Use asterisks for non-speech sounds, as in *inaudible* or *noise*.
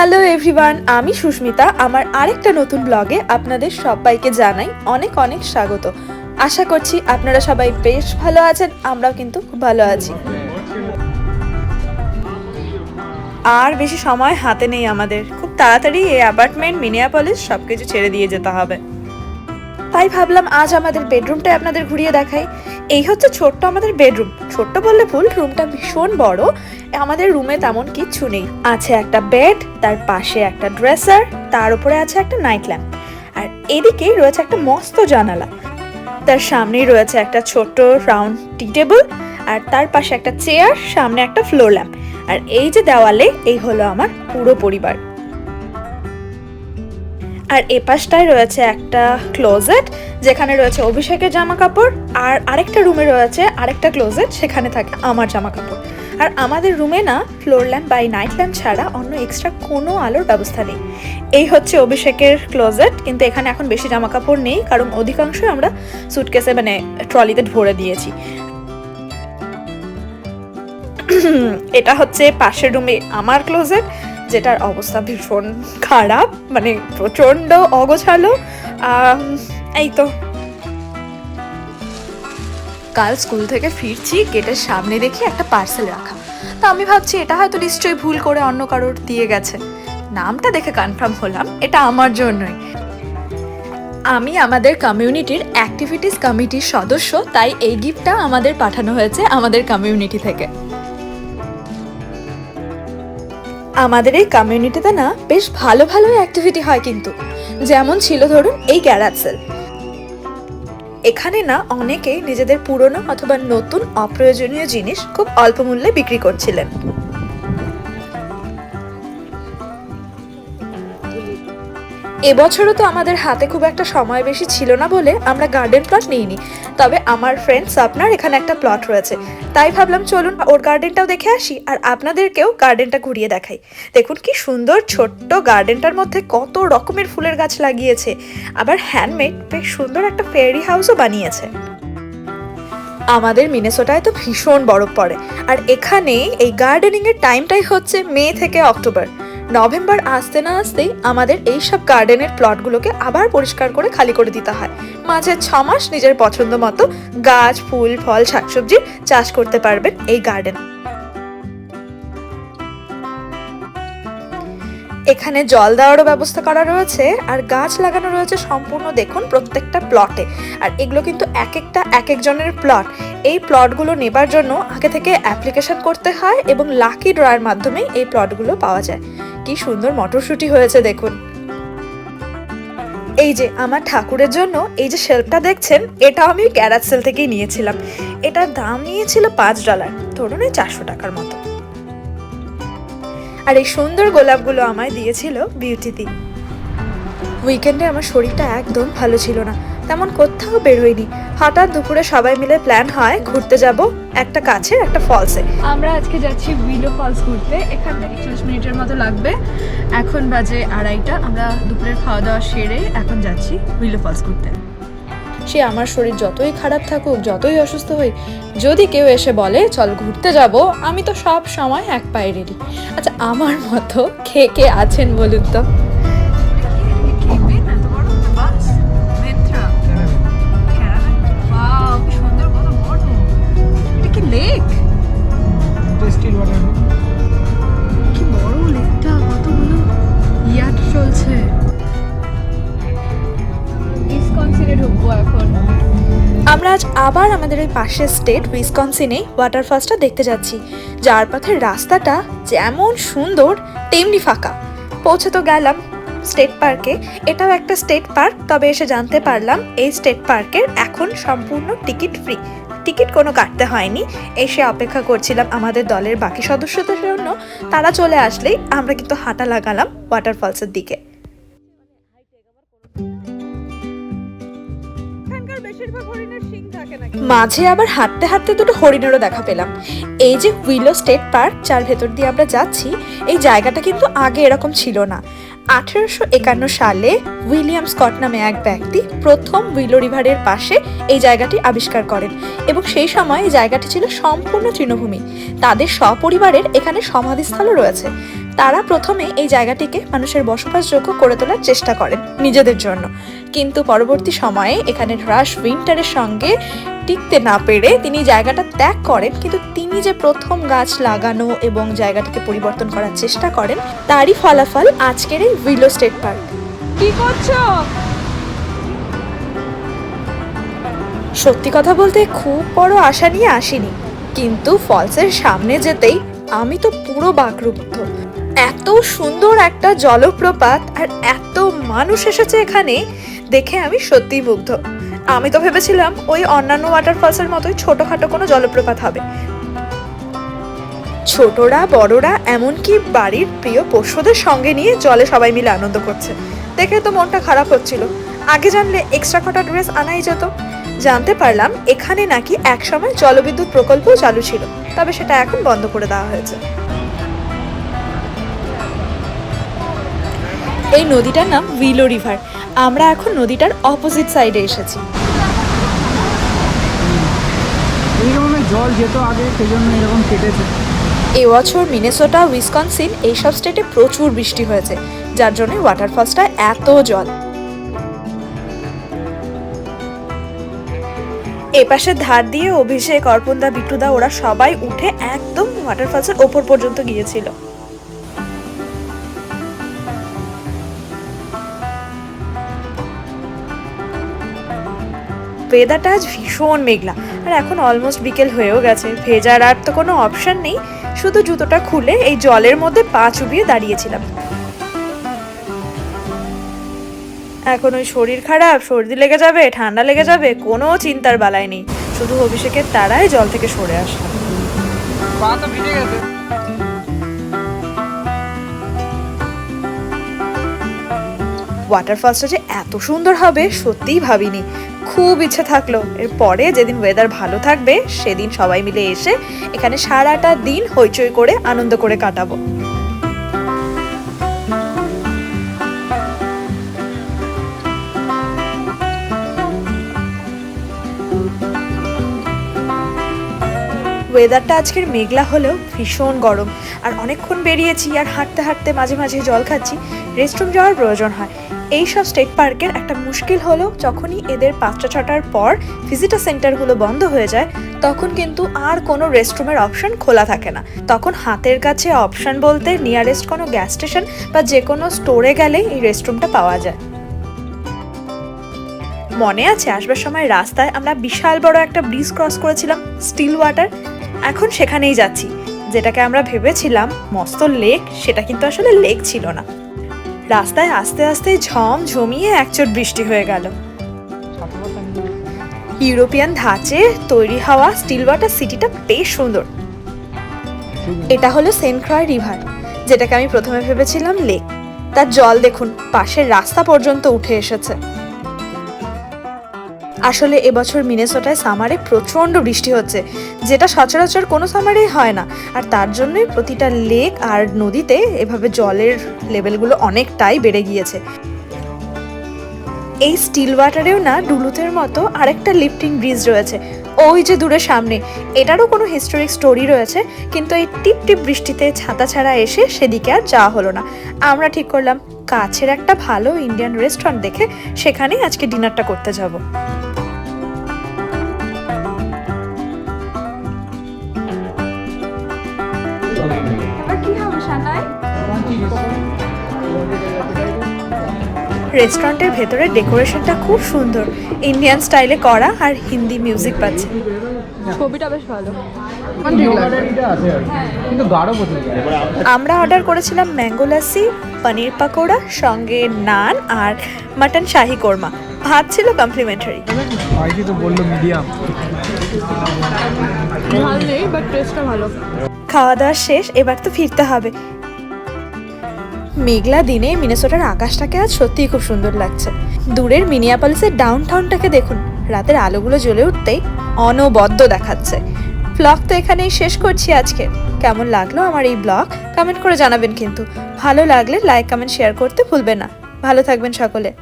Hello everyone আমি সুস্মিতা। আমার আরেকটা নতুন ব্লগে আপনাদের সবাইকে জানাই অনেক অনেক স্বাগত। আশা করছি আপনারা সবাই বেশ ভালো আছেন, আমরাও কিন্তু খুব ভালো আছি। আর বেশি সময় হাতে নেই আমাদের। খুব তাড়াতাড়ি এই অ্যাপার্টমেন্ট মিনিয়াপলিস সব কিছু ছেড়ে দিয়ে যেতে হবে। তাই ভাবলাম আজ আমাদের বেডরুমটা আপনাদের ঘুরিয়ে দেখাই। এই হচ্ছে ছোট্ট আমাদের বেডরুম। ছোট্ট বললে ভুল, রুমটা ভীষণ বড়, আমাদের রুমে তেমন কিচ্ছু নেই। আছে একটা বেড, তার পাশে একটা ড্রেসার, তার উপরে আছে একটা নাইট ল্যাম্প। আর এদিকেই রয়েছে একটা মস্ত জানালা। তার সামনেই রয়েছে একটা ছোট্ট রাউন্ড টি টেবিল, আর তার পাশে একটা চেয়ার, সামনে একটা ফ্লোর ল্যাম্প। আর এই যে দেওয়ালে, এই হলো আমার পুরো পরিবার। আর এ পাশটায় রয়েছে একটা ক্লোজেট যেখানে রয়েছে অভিষেকের জামা কাপড় আর আরেকটা রুমে রয়েছে আরেকটা ক্লোজেট সেখানে থাকে আমার জামা কাপড় আর আমাদের রুমে না floor lamp by night lamp ছাড়া অন্য এক্সট্রা কোনো আলোর ব্যবস্থা নেই। এই হচ্ছে অভিষেকের ক্লোজেট কিন্তু এখানে এখন বেশি জামা কাপড় নেই, কারণ অধিকাংশই আমরা সুটকেসে মানে ট্রলিতে ভরে দিয়েছি। *clears throat* এটা হচ্ছে পাশের রুমে আমার ক্লোজেট যেটার অবস্থা ভীষণ খারাপ মানে প্রচণ্ড অগোছালো এই তো। কাল স্কুল থেকে ফিরছি, গেটের সামনে দেখি একটা পার্সেল রাখা। তো আমি ভাবছি, এটা হয়তো নিশ্চয়ই ভুল করে অন্য কারোর দিয়ে গেছে। নামটা দেখে কনফার্ম হলাম, এটা আমার জন্যই। আমি আমাদের কমিউনিটির অ্যাক্টিভিটিস কমিটির সদস্য, তাই এই গিফটটা আমাদের পাঠানো হয়েছে আমাদের কমিউনিটি থেকে। আমাদের এই কমিউনিটিতে না বেশ ভালো ভালো অ্যাক্টিভিটি হয় কিন্তু। যেমন ছিল ধরুন এই ক্যারাটসেল এখানে না অনেকেই নিজেদের পুরনো অথবা নতুন অপ্রয়োজনীয় জিনিস খুব অল্প মূল্যে বিক্রি করছিলেন। এবছরও তো আমাদের হাতে খুব একটা সময় বেশি ছিল না বলে আমরা গার্ডেন প্লট নিইনি। তবে আমার ফ্রেন্ড সাপনার এখানে একটা প্লট রয়েছে। তাই ভাবলাম চলুন ওর গার্ডেনটাও দেখে আসি আর আপনাদেরকেও গার্ডেনটা ঘুরিয়ে দেখাই। দেখুন কি সুন্দর ছোট্ট গার্ডেনটার মধ্যে কত রকমের ফুলের গাছ লাগিয়েছে। আবার হ্যান্ডমেড বেশ সুন্দর একটা ফেয়ারি হাউসও বানিয়েছে। আমাদের মিনেসোটায় তো ভীষণ বরফ পড়ে। আর এখানে এই গার্ডেনিং এর টাইমটাই হচ্ছে মে থেকে অক্টোবর। নভেম্বর আসতে না আসতেই আমাদের এই সব গার্ডেনের প্লটগুলোকে আবার পরিষ্কার করে খালি করে দিতে হয়। মাঝে ছ মাস নিজের পছন্দ মতো গাছ, ফুল, ফল, শাকসবজি চাষ করতে পারবেন এই গার্ডেন এখানে জল দেওয়ারও ব্যবস্থা করা রয়েছে, আর গাছ লাগানো রয়েছে সম্পূর্ণ দেখুন প্রত্যেকটা প্লটে আর এগুলো কিন্তু এক একটা, এক একজনের প্লট এই প্লটগুলো নেবার জন্য আগে থেকে অ্যাপ্লিকেশন করতে হয় এবং লাকি ড্রয়ের মাধ্যমে এই প্লটগুলো পাওয়া যায়। কি সুন্দর মটরশুঁটি হয়েছে দেখুন। এই যে আমার ঠাকুরের জন্য এই যে শেল্ফটা দেখছেন, এটা আমি গ্যারাজ সেল থেকেই নিয়েছিলাম। এটার দাম নিয়েছিল পাঁচ ডলার ধরুন চারশো টাকার মতো। আর এই সুন্দর গোলাপগুলো আমায় দিয়েছিল বিউটিদি উইকেন্ডে আমার শরীরটা একদম ভালো ছিল না। তেমন কোথাও বের হইনি। হঠাৎ দুপুরে সবাই মিলে প্ল্যান হয় ঘুরতে যাব একটা কাছে একটা ফলসে। আমরা আজকে যাচ্ছি উইলো ফলস ঘুরতে। এখান থেকে চল্লিশ মিনিটের মতো লাগবে। এখন বাজে আড়াইটা। আমরা দুপুরের খাওয়া দাওয়া সেরে এখন যাচ্ছি উইলো ফলস ঘুরতে। সে আমার শরীর যতই খারাপ থাকুক, যতই অসুস্থ হই, যদি কেউ এসে বলে, চল ঘুরতে যাব, আমি তো সব সময় এক পায়ে রেডি আচ্ছা আমার মতো খেয়ে কে আছেন বলুন তো? আবার আমাদের ওই পাশের স্টেট উইসকনসিনে ওয়াটারফলসটা দেখতে যাচ্ছি। যার পথের রাস্তাটা যেমন সুন্দর, তেমনি ফাঁকা। পৌঁছে তো গেলাম স্টেট পার্কে এটাও একটা স্টেট পার্ক তবে এসে জানতে পারলাম এই স্টেট পার্কের এখন সম্পূর্ণ টিকিট ফ্রি টিকিট কোনো কাটতে হয়নি। এসে অপেক্ষা করছিলাম আমাদের দলের বাকি সদস্যদের জন্য। তারা চলে আসলেই আমরা কিন্তু হাঁটা লাগালাম ওয়াটারফলসের দিকে। মাঝে আবার হাঁটতে হাঁটতে দুটো হরিণেরও দেখা পেলাম। এই যে উইলো স্টেট পার্ক, যার ভেতর দিয়ে আমরা যাচ্ছি, এই জায়গাটা কিন্তু আগে এরকম ছিল না। আঠেরোশো একান্ন সালে উইলিয়াম স্কট নামে এক ব্যক্তি প্রথম উইলো রিভারের পাশে এই জায়গাটি আবিষ্কার করেন এবং সেই সময় এই জায়গাটি ছিল সম্পূর্ণ তৃণভূমি। তাদের সপরিবারের এখানে সমাধিস্থলও রয়েছে। তারা প্রথমে এই জায়গাটিকে মানুষের বসবাসযোগ্য করে তোলার চেষ্টা করেন নিজেদের জন্য। কিন্তু পরবর্তী সময়ে এখানে রাশ উইন্টারের সঙ্গে টিকতে না পেরে তিনি জায়গাটা ত্যাগ করেন। কিন্তু তিনি যে প্রথম গাছ লাগানো এবং জায়গাটিকে পরিবর্তন করার চেষ্টা করেন তারই ফলাফল আজকের এই উইলো স্টেট পার্ক কি করছ? সত্যি কথা বলতে খুব বড় আশা নিয়ে আসিনি। কিন্তু ফলসের সামনে যেতেই আমি তো পুরো বাকরুদ্ধ। এত সুন্দর একটা জলপ্রপাত আর এত মানুষ এসেছে এখানে দেখে আমি সত্যিই মুগ্ধ। আমি তো ভেবেছিলাম ওই অন্যান্য ওয়াটারফলসের মতোই ছোটখাটো কোনো জলপ্রপাত হবে। ছোটরা, বড়রা, এমনকি বাড়ির প্রিয় পশুদের সঙ্গে নিয়ে জলে সবাই মিলে আনন্দ করছে। দেখে তো মনটা খারাপ হচ্ছিল। আগে জানলে এক্সট্রা কটা ড্রেস আনাই যেত। জানতে পারলাম এখানে নাকি একসময় জলবিদ্যুৎ প্রকল্পও চালু ছিল, তবে সেটা এখন বন্ধ করে দেওয়া হয়েছে। এই নদীটার নাম উইলো রিভার। আমরা এখন নদীটার অপোজিট সাইডে এসেছি। জল যেত আগে সেই জন্য এরকম কেটেছে। এবছর মিনেসোটা উইসকনসিন এইসব স্টেটে প্রচুর বৃষ্টি হয়েছে যার জন্য ওয়াটারফলসটা এত জল। এপাশে ধার দিয়ে অভিষেক অর্পণদা বিট্টুদা ওরা সবাই উঠে একদম ওয়াটারফলসের ওপর পর্যন্ত গিয়েছিল। ওয়েদারটা আজ ভীষণ মেঘলা। আর এখন অলমোস্ট বিকেল হয়েও গেছে। ভেজার আর তো কোনো অপশন নেই। শুধু জুতোটা খুলে এই জলের মধ্যে পা চুবিয়ে দাঁড়িয়েছিলাম। এখন ওই শরীর খারাপ সর্দি লেগে যাবে ঠান্ডা লেগে যাবে কোনো চিন্তার বালায় নেই। শুধু অভিষেকের তারায় জল থেকে সরে আসা পা তো ভিজে গেছে। ওয়াটারফলসটা যে এত সুন্দর হবে সত্যিই ভাবিনি। খুব ইচ্ছে থাকল। এরপরে যেদিন ওয়েদার ভালো থাকবে, সেদিন সবাই মিলে এসে এখানে সারাটা দিন হইচই করে, আনন্দ করে কাটাবো। ওয়েদারটা আজকের মেঘলা হলেও ভীষণ গরম। আর অনেকক্ষণ বেরিয়েছি আর হাঁটতে হাঁটতে মাঝে মাঝে জল খাচ্ছি। রেস্টরুম যাওয়ার প্রয়োজন হয়। এই সব স্টেট পার্কের একটা মুশকিল হলো যখনই এদের পাঁচটা ছটার পর ভিজিটার সেন্টারগুলো বন্ধ হয়ে যায়, তখন কিন্তু আর কোনো রেস্টরুমের অপশন খোলা থাকে না। তখন হাতের কাছে অপশন বলতে নিয়ারেস্ট কোনো গ্যাস স্টেশন বা যে কোনো স্টোরে গেলেই এই রেস্টরুমটা পাওয়া যায়। মনে আছে আসবার সময় রাস্তায় আমরা বিশাল বড় একটা ব্রিজ ক্রস করেছিলাম স্টিল ওয়াটার এখন সেখানেই যাচ্ছি। যেটাকে আমরা ভেবেছিলাম মস্ত লেক সেটা কিন্তু আসলে লেক ছিল না। রাস্তায় আস্তে আস্তে ঝম ঝমিয়ে একচোট বৃষ্টি হয়ে গেল। ইউরোপিয়ান ধাঁচে তৈরি হওয়া স্টিল ওয়াটার সিটিটা বেশ সুন্দর। এটা হলো সেন্ট ক্রয় রিভার, যেটাকে আমি প্রথমে ভেবেছিলাম লেক। তার জল দেখুন, পাশের রাস্তা পর্যন্ত উঠে এসেছে। আসলে এবছর মিনেসোটায় সামারে প্রচণ্ড বৃষ্টি হচ্ছে, যেটা সচরাচর কোনো সামারেই হয় না। আর তার জন্যই প্রতিটা লেক আর নদীতে এভাবে জলের লেভেলগুলো অনেকটাই বেড়ে গিয়েছে। এই স্টিল ওয়াটারেও না ডুলুতের মতো আরেকটা লিফটিং ব্রিজ রয়েছে, ওই যে দূরে সামনে। এটারও কোনো হিস্টোরিক স্টোরি রয়েছে, কিন্তু এই টিপ টিপ বৃষ্টিতে ছাতা ছাড়া এসে সেদিকে আর যাওয়া হলো না। আমরা ঠিক করলাম কাছের একটা ভালো ইন্ডিয়ান রেস্টুরেন্ট দেখে সেখানেই আজকে ডিনারটা করতে যাব। রেস্টুরেন্টের ভেতরের ডেকোরেশনটা খুব সুন্দর। ইন্ডিয়ান স্টাইলে করা আর হিন্দি মিউজিক পাচ্ছে। ছবিটা বেশ ভালো। কিন্তু গাঢ় প্রচুর আমরা অর্ডার করেছিলাম ম্যাঙ্গো লাসি পনির পাকোড়া সঙ্গে নান আর মাটন শাহি কোরমা ভাত ছিল কমপ্লিমেন্টারি আইটি তো বলল মিডিয়াম ভালো নেই বাট টেস্টটা ভালো। খাওয়া দাওয়া শেষ এবার তো ফিরতে হবে। মেঘলা দিনে মিনেসোটার আকাশটাকে আজ সত্যিই খুব সুন্দর লাগছে। দূরের মিনিয়াপলিসের ডাউন টাউনটাকে দেখুন। রাতের আলোগুলো জ্বলে উঠতেই অনবদ্য দেখাচ্ছে। ব্লগ তো এখানেই শেষ করছি আজকে। কেমন লাগল আমার এই ব্লগ? কমেন্ট করে জানাবেন কিন্তু। ভালো লাগলে লাইক কমেন্ট শেয়ার করতে ভুলবেন না। ভালো থাকবেন সকলে।